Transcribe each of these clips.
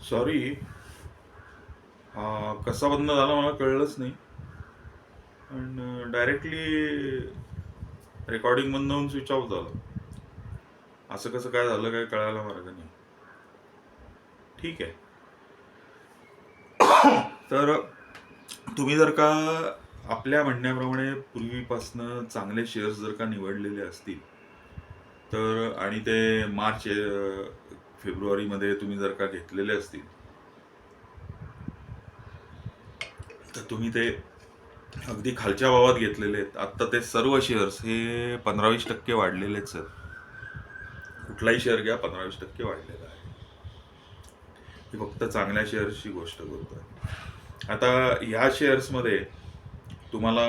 Sorry कसा बंद झाला मला कळलंच नाही. पण डायरेक्टली रेकॉर्डिंग बंद होऊन स्विच ऑफ झालं. असं कसं काय झालं काय कळायला मार्ग नाही. ठीक आहे. तर तुम्ही जर का आपल्या म्हणण्याप्रमाणे पूर्वीपासनं चांगले शेअर्स जर का निवडलेले असतील तर आणि ते मार्च फेब्रुवारीमध्ये तुम्ही जर का घेतलेले असतील तर तुम्ही ते अगदी खालच्या भावात घेतलेले आहेत. आत्ता ते सर्व शेअर्स हे पंधरावीस टक्के वाढलेले आहेत सर कुठलाही शेअर घ्या पंधरावीस टक्के वाढलेला आहे. ही फक्त चांगल्या शेअर्सची गोष्ट करतोय आता ह्या शेअर्समध्ये तुम्हाला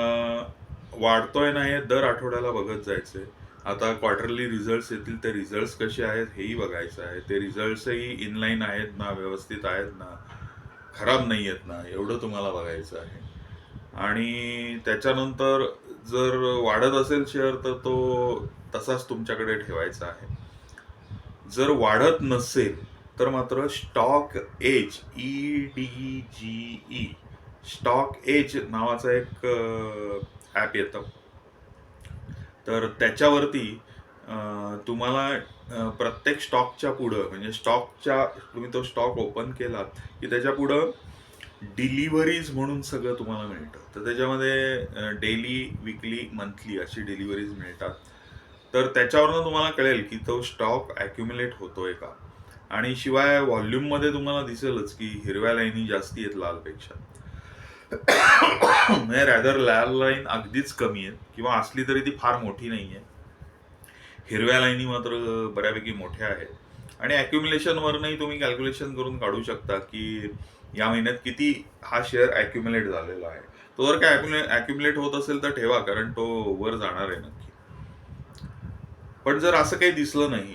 वाढतोय नाही दर आठवड्याला बघत जायचंय. आता क्वार्टरली रिझल्ट्स येतील ते रिझल्ट्स कसे आहेत हेही बघायचं आहे. ते रिझल्ट्सही इनलाईन आहेत ना व्यवस्थित आहेत ना खराब नाही आहेत ना एवढं तुम्हाला बघायचं आहे. आणि त्याच्यानंतर जर वाढत असेल शेअर तर तो तसाच तुमच्याकडे ठेवायचा आहे. जर वाढत नसेल तर मात्र stock edge E D G E stock edge नावाचा एक ॲप येतं. तर त्याच्यावरती तुम्हाला प्रत्येक स्टॉकच्या पुढं म्हणजे स्टॉकच्या तुम्ही तो स्टॉक ओपन केलात की त्याच्या पुढं डिलिव्हरीज म्हणून सगळं तुम्हाला मिळतं. तर त्याच्यामध्ये डेली विकली मंथली अशी डिलिव्हरीज मिळतात. तर त्याच्यावरनं तुम्हाला कळेल की तो स्टॉक ॲक्युमुलेट होतोय का? आणि शिवाय व्हॉल्यूममध्ये तुम्हाला दिसेलच की हिरव्या लाईनी जास्ती आहेत लालपेक्षा. म्हणजे रॅदर लाल लाईन अगदीच कमी आहे किंवा असली तरी ती फार मोठी नाही आहे हिरव्या लाईनी मात्र बऱ्यापैकी मोठ्या आहेत. आणि ॲक्युमुलेशनवरनंही तुम्ही कॅल्क्युलेशन करून काढू शकता की या महिन्यात किती हा शेअर ॲक्युमुलेट झालेला आहे. तो जर काय ॲक्युमुलेट होत असेल तर ठेवा कारण तो वर जाणार आहे नक्की. पण जर असं काही दिसलं नाही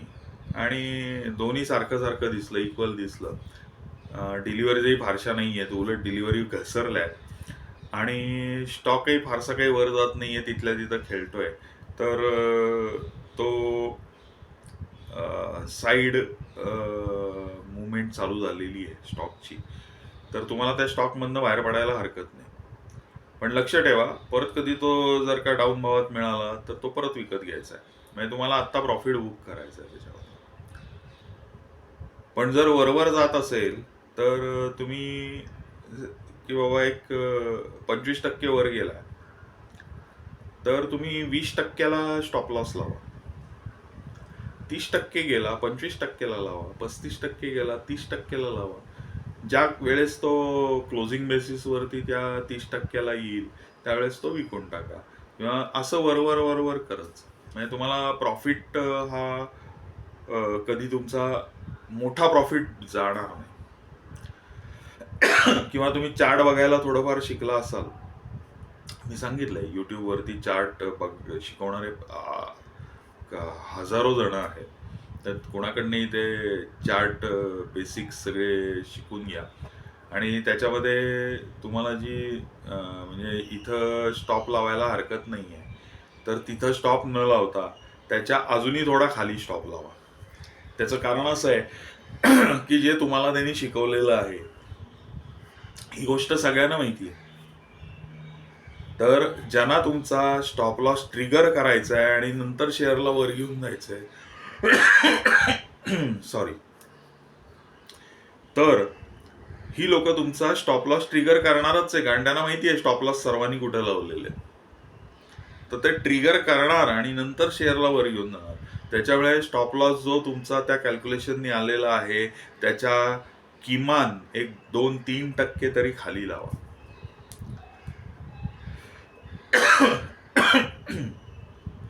आणि दोन्ही सारखं सारखं दिसलं इक्वल दिसलं डिलिव्हरीजही फारशा नाही आहेत उलट डिलिव्हरी घसरल्या आहेत आणि स्टॉकही फारसा काही वर जात नाही आहे तिथल्या तिथं खेळतोय. तर तो साईड मुवमेंट चालू झालेली आहे स्टॉकची. तर तुम्हाला त्या स्टॉकमधनं बाहेर पडायला हरकत नाही. पण लक्ष ठेवा परत कधी तो जर का डाऊन भावात मिळाला तर तो परत विकत घ्यायचा आहे. म्हणजे तुम्हाला आत्ता प्रॉफिट बुक करायचं आहे त्याच्यावर. पण जर वरवर जात असेल तर तुम्ही की बाबा एक पंचवीस टक्के वर गेला तर तुम्ही वीस टक्क्याला स्टॉप लॉस लावा. तीस टक्के गेला पंचवीस टक्केला लावा पस्तीस टक्के गेला तीस टक्केला लावा. ज्या वेळेस तो क्लोजिंग बेसिसवरती त्या तीस टक्क्याला येईल त्यावेळेस तो विकून टाका. किंवा असं वरवर वरवर करत म्हणजे तुम्हाला प्रॉफिट हा कधी तुमचा मोठा प्रॉफिट जाणार नाही. किंवा तुम्ही चार्ट बघायला थोडंफार शिकला असाल. मी सांगितलंय युट्यूबवरती चार्ट बघ शिकवणारे हजारो जण आहेत. तर कोणाकडनंही ते चार्ट बेसिक्स सगळे शिकून घ्या. आणि त्याच्यामध्ये तुम्हाला जी म्हणजे इथं स्टॉप लावायला हरकत नाही आहे तर तिथं स्टॉप न लावता त्याच्या अजूनही थोडा खाली स्टॉप लावा. त्याचं कारण असं आहे की जे तुम्हाला त्यांनी शिकवलेलं आहे ही गोष्ट सगळ्यांना माहिती आहे तर ज्यांना तुमचा स्टॉप लॉस ट्रिगर करायचा आहे आणि नंतर शेअरला वर घेऊन जायचं आहे सॉरी तर ही लोक तुमचा स्टॉप लॉस ट्रिगर करणारच आहे कारण त्यांना माहिती आहे स्टॉप लॉस सर्वांनी कुठे लावलेले तर ते ट्रिगर करणार आणि नंतर शेअरला वर घेऊन जाणार. त्याच्यामुळे स्टॉप लॉस जो तुमचा त्या कॅल्क्युलेशननी आलेला आहे त्याच्या किमान एक दोन तीन टक्के तरी खाली लावा.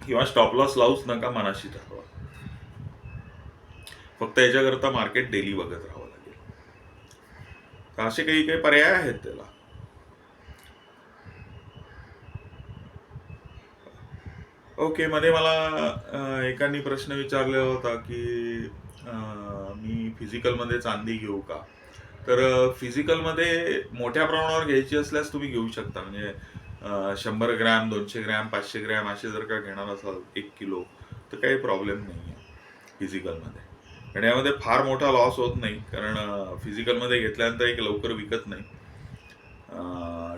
किंवा स्टॉप लॉस लावूच नका मनाशी ठरवा. फक्त याच्याकरता मार्केट डेली बघत राहावं लागेल. असे काही काही पर्याय आहेत त्याला. ओके मध्ये मला एकानी प्रश्न विचारलेला होता की मी फिजिकलमध्ये चांदी घेऊ का? तर फिजिकलमध्ये मोठ्या प्रमाणावर घ्यायची असल्यास तुम्ही घेऊ शकता. म्हणजे शंभर ग्रॅम दोनशे ग्रॅम पाचशे ग्रॅम असे जर का घेणार असाल एक किलो तर काही प्रॉब्लेम नाही आहे फिजिकलमध्ये. आणि यामध्ये फार मोठा लॉस होत नाही. कारण फिजिकलमध्ये घेतल्यानंतर एक लवकर विकत नाही.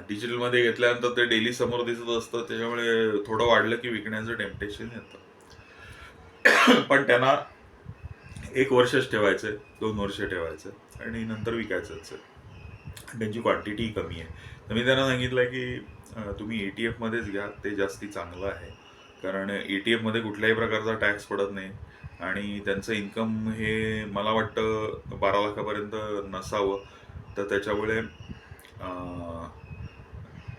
डिजिटलमध्ये घेतल्यानंतर ते डेली समोर दिसत असतं. त्याच्यामुळे थोडं वाढलं की विकण्याचं टेम्पटेशन येतं. पण त्यांना एक वर्षच ठेवायचं दोन वर्ष ठेवायचं आणि नंतर विकायचंच आहे. त्यांची क्वांटिटी कमी आहे. तर मी त्यांना सांगितलं की तुम्ही ए टी एफमध्येच घ्या ते जास्ती चांगलं आहे. कारण ए टी एफमध्ये कुठल्याही प्रकारचा टॅक्स पडत नाही आणि त्यांचं इन्कम हे मला वाटतं बारा लाखापर्यंत नसावं. तर त्याच्यामुळे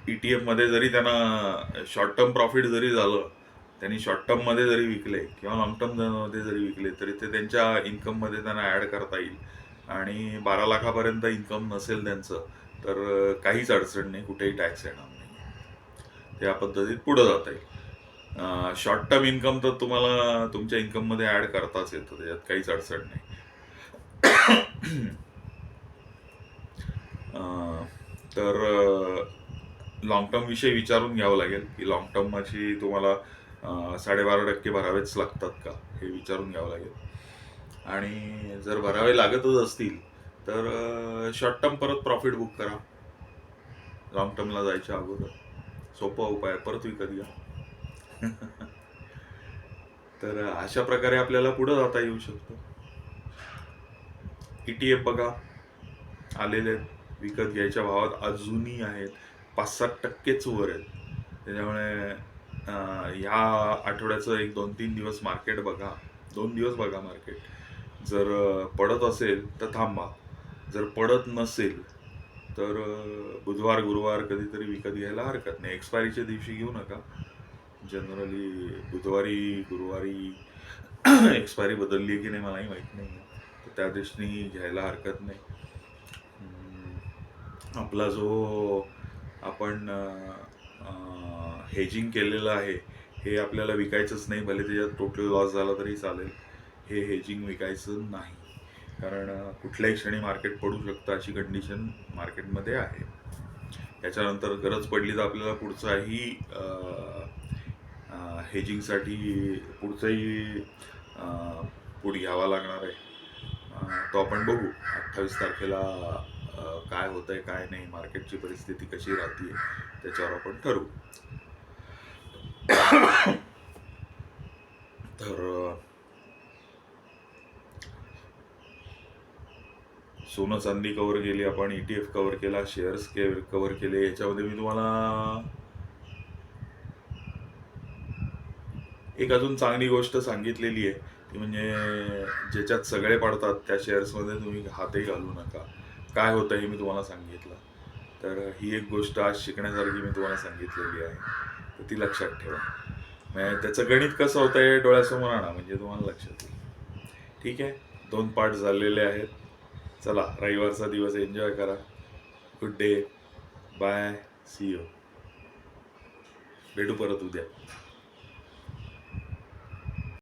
ई टी एफमध्ये जरी त्यांना शॉर्ट टर्म प्रॉफिट जरी झालं त्यांनी शॉर्ट टर्ममध्ये जरी विकले किंवा लॉंग टर्ममध्ये जरी विकले तरी ते त्यांच्या इन्कममध्ये त्यांना ॲड करता येईल. आणि बारा लाखापर्यंत इन्कम नसेल त्यांचं तर काहीच अडचण नाही कुठेही टॅक्स येणार नाही. त्या पद्धतीत पुढं जाता येईल. शॉर्ट टर्म इन्कम तर तुम्हाला तुमच्या इन्कममध्ये ॲड करताच येतं त्याच्यात काहीच अडचण नाही. तर लॉंग टर्म विषयी विचारून घ्यावं लागेल की लॉंग टर्मची तुम्हाला साडेबारा टक्के भरावेच लागतात का हे विचारून घ्यावं लागेल. आणि जर भरावे लागतच असतील तर शॉर्ट टर्म परत प्रॉफिट बुक करा. लॉंग टर्मला जायच्या अगोदर. सोपा उपाय परत विकत घ्या. तर अशा प्रकारे आपल्याला पुढं जाता येऊ शकतं. ई टी एफ बघा. आलेले आहेत. विकत घ्यायच्या भावात अजूनही आहेत. पाच सात टक्केच वर आहेत. त्याच्यामुळे ह्या आठवड्याचं एक दोन तीन दिवस मार्केट बघा. दोन दिवस बघा मार्केट जर पडत असेल तर थांबा. जर पडत नसेल तर बुधवार गुरुवार कधीतरी विकत घ्यायला हरकत नाही. एक्सपायरीच्या दिवशी घेऊ नका. जनरली बुधवारी गुरुवारी एक्सपायरी बदलली आहे की नाही मलाही माहीत नाही. तर त्या दिवशी घ्यायला हरकत नाही. आपला जो आपण हेजिंग केलेलं आहे हे आपल्याला विकायचंच नाही भले त्याच्यात टोटल लॉस झाला तरी चालेल. हे हेजिंग विकायचं नाही. कारण कुठल्याही क्षणी मार्केट पडू शकतं अशी कंडिशन मार्केटमध्ये आहे. याच्यानंतर गरज पडली तर आपल्याला पुढचाही हेजिंगसाठी पुढचाही पुढ घ्यावा लागणार आहे. तो आपण बघू. अठ्ठावीस तारखेला काय होत आहे काय नाही मार्केटची परिस्थिती कशी राहते त्याच्यावर आपण ठरवू. तर सोनं चांदी कव्हर केली आपण ई टी एफ कव्हर केला शेअर्स के कव्हर केले याच्यामध्ये मी तुम्हाला एक अजून चांगली गोष्ट सांगितलेली आहे ती म्हणजे ज्याच्यात सगळे पडतात त्या शेअर्समध्ये तुम्ही हातही घालू नका. काय होतं हे मी तुम्हाला सांगितलं. तर ही एक गोष्ट आज शिकण्यासारखी मी तुम्हाला सांगितलेली आहे. तर ती लक्षात ठेवा. म्हणजे त्याचं गणित कसं होतं हे डोळ्यासमोर आणा म्हणजे तुम्हाला लक्षात येईल. ठीक आहे? दोन पार्ट झालेले आहेत. चला रविवारचा दिवस एन्जॉय करा. Good day. Bye. See you. भेटू परत उद्या.